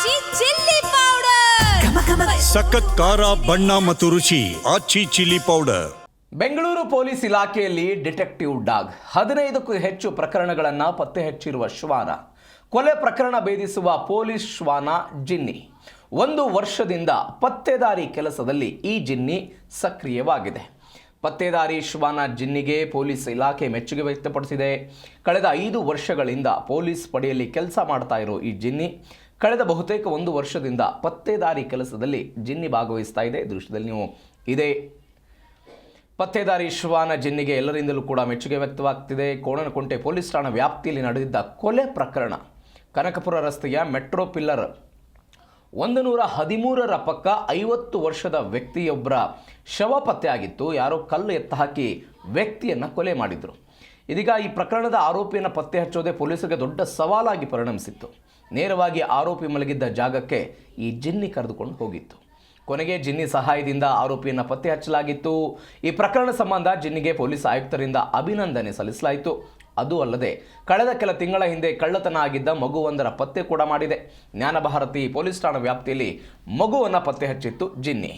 ಆಚಿ chilli powder ಸಖತ್ ಖಾರ ಬಣ್ಣ ಮತ್ತು ರುಚಿ Aachi chilli powder Bengaluru police ಇಲಾಖೆಯಲ್ಲಿ ಡಿಟೆಕ್ಟಿವ್ ಡಾಗ್. ಹದಿನೈದಕ್ಕೂ ಹೆಚ್ಚು ಪ್ರಕರಣಗಳನ್ನು ಪತ್ತೆ ಹಚ್ಚಿರುವ ಶ್ವಾನ. ಕೊಲೆ ಪ್ರಕರಣ ಭೇದಿಸುವ ಪೊಲೀಸ್ ಶ್ವಾನ ಜಿನ್ನಿ. ಒಂದು ವರ್ಷದಿಂದ ಪತ್ತೆದಾರಿ ಕೆಲಸದಲ್ಲಿ ಈ ಜಿನ್ನಿ ಸಕ್ರಿಯವಾಗಿದೆ. ಪತ್ತೆದಾರಿ ಶ್ವಾನ ಜಿನ್ನಿಗೆ ಪೊಲೀಸ್ ಇಲಾಖೆ ಮೆಚ್ಚುಗೆ ವ್ಯಕ್ತಪಡಿಸಿದೆ. ಕಳೆದ ಐದು ವರ್ಷಗಳಿಂದ ಪೊಲೀಸ್ ಪಡೆಯಲ್ಲಿ ಕೆಲಸ ಮಾಡ್ತಾ ಇರೋ ಈ ಜಿನ್ನಿ ಕಳೆದ ಬಹುತೇಕ ಒಂದು ವರ್ಷದಿಂದ ಪತ್ತೆದಾರಿ ಕೆಲಸದಲ್ಲಿ ಜಿನ್ನಿ ಭಾಗವಹಿಸ್ತಾ ಇದೆ. ದೃಶ್ಯದಲ್ಲಿ ನೀವು ಇದೇ ಪತ್ತೆದಾರಿ ಶ್ವಾನ ಜಿನ್ನಿಗೆ ಎಲ್ಲರಿಂದಲೂ ಕೂಡ ಮೆಚ್ಚುಗೆ ವ್ಯಕ್ತವಾಗ್ತಿದೆ. ಕೋಣನಕುಂಟೆ ಪೊಲೀಸ್ ಠಾಣಾ ವ್ಯಾಪ್ತಿಯಲ್ಲಿ ನಡೆದಿದ್ದ ಕೊಲೆ ಪ್ರಕರಣ. ಕನಕಪುರ ರಸ್ತೆಯ ಮೆಟ್ರೋ ಪಿಲ್ಲರ್ ಒಂದು ನೂರ ಹದಿಮೂರರ ಪಕ್ಕ ಐವತ್ತು ವರ್ಷದ ವ್ಯಕ್ತಿಯೊಬ್ಬರ ಶವ ಪತ್ತೆಯಾಗಿತ್ತು. ಯಾರೋ ಕಲ್ಲು ಎತ್ತ ಹಾಕಿ ವ್ಯಕ್ತಿಯನ್ನು ಕೊಲೆ ಮಾಡಿದರು. ಇದೀಗ ಈ ಪ್ರಕರಣದ ಆರೋಪಿಯನ್ನು ಪತ್ತೆ ಹಚ್ಚೋದೇ ಪೊಲೀಸರಿಗೆ ದೊಡ್ಡ ಸವಾಲಾಗಿ ಪರಿಣಮಿಸಿತ್ತು. ನೇರವಾಗಿ ಆರೋಪಿ ಮಲಗಿದ್ದ ಜಾಗಕ್ಕೆ ಈ ಜಿನ್ನಿ ಕರೆದುಕೊಂಡು ಹೋಗಿತ್ತು. ಕೊನೆಗೆ ಜಿನ್ನಿ ಸಹಾಯದಿಂದ ಆರೋಪಿಯನ್ನು ಪತ್ತೆ ಹಚ್ಚಲಾಗಿತ್ತು. ಈ ಪ್ರಕರಣ ಸಂಬಂಧ ಜಿನ್ನಿಗೆ ಪೊಲೀಸ್ ಆಯುಕ್ತರಿಂದ ಅಭಿನಂದನೆ ಸಲ್ಲಿಸಲಾಯಿತು. ಅದು ಅಲ್ಲದೆ ಕಳೆದ ಕೆಲ ತಿಂಗಳ ಹಿಂದೆ ಕಳ್ಳತನ ಆಗಿದ್ದ ಮಗುವೊಂದರ ಪತ್ತೆ ಕೂಡ ಮಾಡಿದೆ. ಜ್ಞಾನಭಾರತಿ ಪೊಲೀಸ್ ಠಾಣಾ ವ್ಯಾಪ್ತಿಯಲ್ಲಿ ಮಗುವನ್ನು ಪತ್ತೆ ಹಚ್ಚಿತ್ತು ಜಿನ್ನಿ.